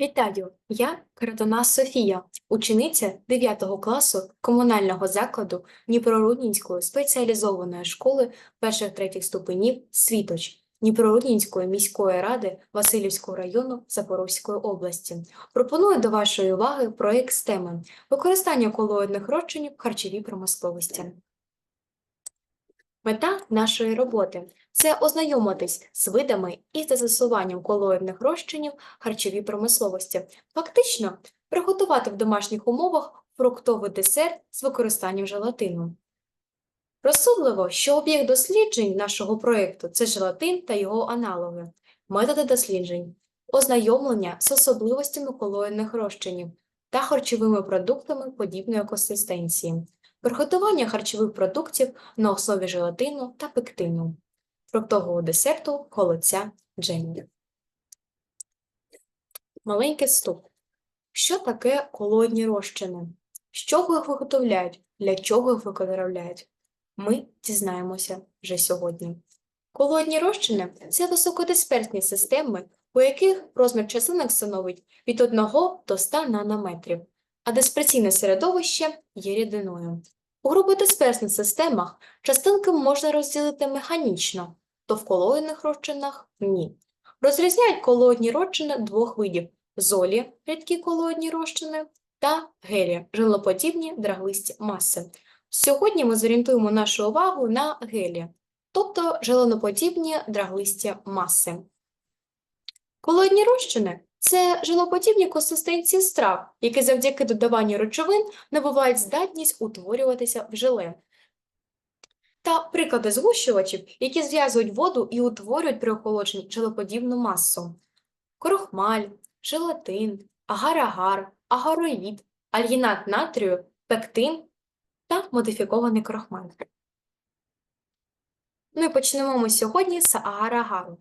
Вітаю! Я Каратона Софія, учениця 9 класу комунального закладу Дніпроруднінської спеціалізованої школи перших-третіх ступенів «Світоч» Дніпроруднінської міської ради Васильівського району Запорізької області. Пропоную до вашої уваги проєкт з теми «Використання колоїдних розчинів в харчовій промисловості». Мета нашої роботи – це ознайомитись з видами і застосуванням колоїдних розчинів харчовій промисловості. Фактично, приготувати в домашніх умовах фруктовий десерт з використанням желатину. Розсудливо, що об'єкт досліджень нашого проєкту – це желатин та його аналоги, методи досліджень, ознайомлення з особливостями колоїдних розчинів та харчовими продуктами подібної консистенції, приготування харчових продуктів на основі желатину та пектину, фруктового десерту, холодця, джемів. Маленький вступ. Що таке колоїдні розчини? З чого їх виготовляють? Для чого їх виготовляють? Ми дізнаємося вже сьогодні. Колоїдні розчини – це високодисперсні системи, у яких розмір частинок становить від 1 до 100 нанометрів, а дисперсійне середовище є рідиною. У груподисперсних системах частинки можна розділити механічно, то в колоїдних розчинах – ні. Розрізняють колоїдні розчини двох видів – золі – рідкі колоїдні розчини та гелі – жилоподібні драглисті маси. Сьогодні ми зорієнтуємо нашу увагу на гелі, тобто жилоноподібні драглисті маси. Колоїдні розчини – це жилоподібні консистенції страв, які завдяки додаванню речовин набувають здатність утворюватися в желе. Та приклади згущувачів, які зв'язують воду і утворюють при охолодженні жилоподібну масу. Крохмаль, желатин, агар-агар, агароїд, альгінат натрію, пектин та модифікований крохмаль. І почнемо ми сьогодні з агар-агару.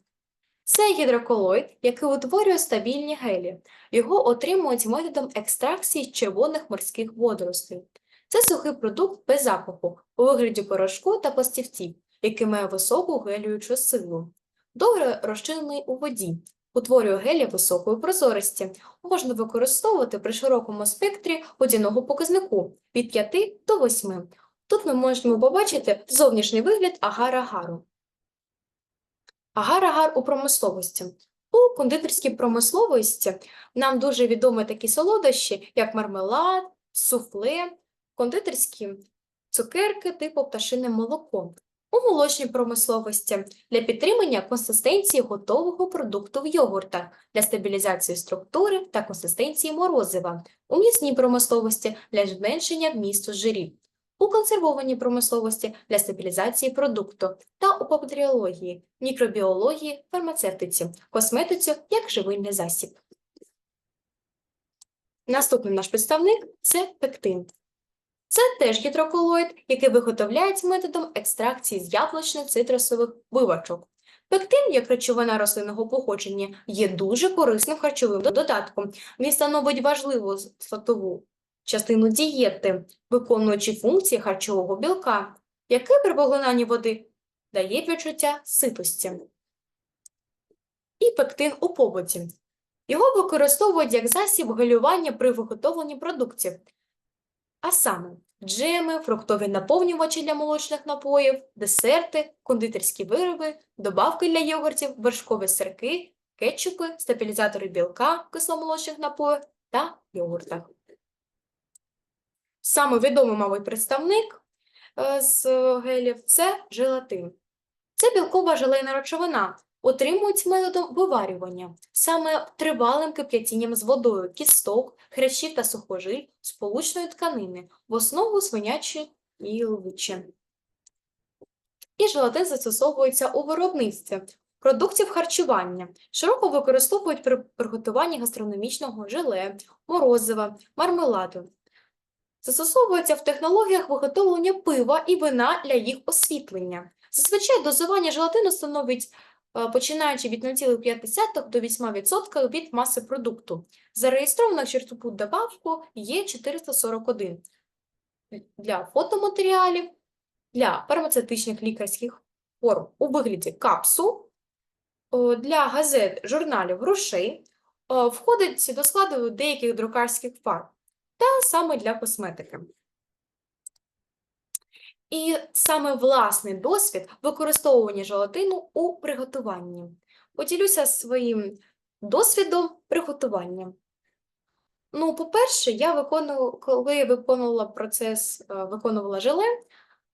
Це гідроколоїд, який утворює стабільні гелі. Його отримують методом екстракції червоних морських водоростей. Це сухий продукт без запаху у вигляді порошку та пластівців, який має високу гелюючу силу. Добре розчинений у воді, утворює гелі високої прозорості. Можна використовувати при широкому спектрі водяного показнику від 5 до 8. Тут ми можемо побачити зовнішній вигляд агар-агару. Агар-агар у промисловості. У кондитерській промисловості нам дуже відомі такі солодощі, як мармелад, суфле, кондитерські цукерки типу пташине молоко. У молочній промисловості для підтримання консистенції готового продукту в йогуртах, для стабілізації структури та консистенції морозива, у м'ясній промисловості для зменшення вмісту жирів, у консервованій промисловості для стабілізації продукту та у бактеріології, мікробіології, фармацевтиці, косметиці як живильний засіб. Наступний наш представник це пектин. Це теж гідроколоїд, який виготовляють методом екстракції з яблучних цитрусових вивачок. Пектин, як речовина рослинного походження, є дуже корисним харчовим додатком. Він становить важливу складову частину дієти, виконуючи функції харчового білка, який при поглинанні води дає відчуття ситості. І пектин у побуті. Його використовують як засіб гелювання при виготовленні продуктів, а саме джеми, фруктові наповнювачі для молочних напоїв, десерти, кондитерські вироби, добавки для йогуртів, вершкові сирки, кетчупи, стабілізатори білка в кисломолочних напоїв та йогуртах. Саме відомий, мабуть, представник е, з гелів – це желатин. Це білкова желейна речовина, отримують методом виварювання, саме тривалим кип'ятінням з водою кісток, хрящів та сухожиль сполучної тканини в основу свинячої ілвичі. І желатин застосовується у виробництві продуктів харчування, широко використовують при приготуванні гастрономічного желе, морозива, мармеладу. Застосовується в технологіях виготовлення пива і вина для їх освітлення. Зазвичай дозування желатину становить е, починаючи від 0,5 до 8% від маси продукту. Зареєстровано черстову добавку є 441 для фотоматеріалів, для фармацевтичних лікарських форм у вигляді капсул, е, для газет, журналів, грошей, е, входить до складу деяких друкарських фарб та саме для косметики. І саме власний досвід використовування желатину у приготуванні. Поділюся своїм досвідом приготування. Ну, по-перше, я виконую, коли я виконувала процес, е, виконувала желе,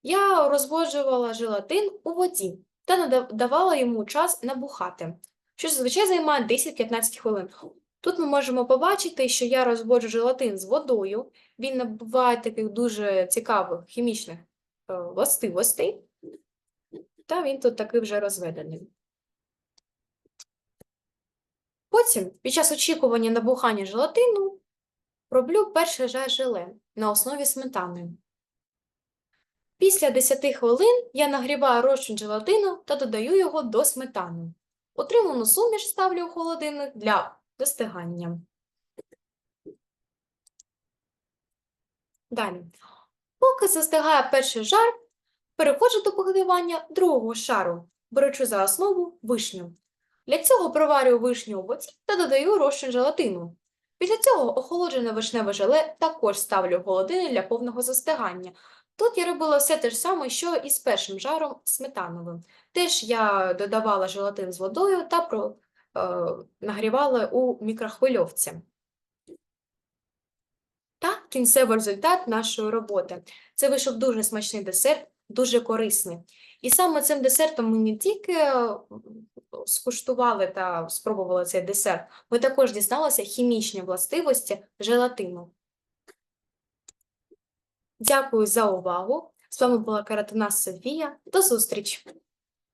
я розводжувала желатин у воді та нада- давала йому час набухати, що зазвичай займає 10-15 хвилин. Тут ми можемо побачити, що я розводжу желатин з водою, він набуває таких дуже цікавих хімічних е, властивостей, та він тут такий вже розведений. Потім, під час очікування набухання желатину, роблю жар желе на основі сметани. Після 10 хвилин я нагріваю розчин желатину та додаю його до сметани. Отриману суміш ставлю у холодильник для достигання. Далі. Поки застигає перший жар, переходжу до поготування другого шару, беручи за основу вишню. Для цього проварюю вишню у воді та додаю розчин желатину. Після цього охолоджене вишневе желе також ставлю в холодильник для повного застигання. Тут я робила все те ж саме, що і з першим жаром сметановим. Теж я додавала желатин з водою та про, е, у мікрохвильовці. Та кінцевий результат нашої роботи. Це вийшов дуже смачний десерт, дуже корисний. І саме цим десертом ми не тільки е, скуштували та спробували цей десерт, ми також дізналися хімічні властивості желатину. Дякую за увагу. З вами була Каратина Софія. До зустрічі!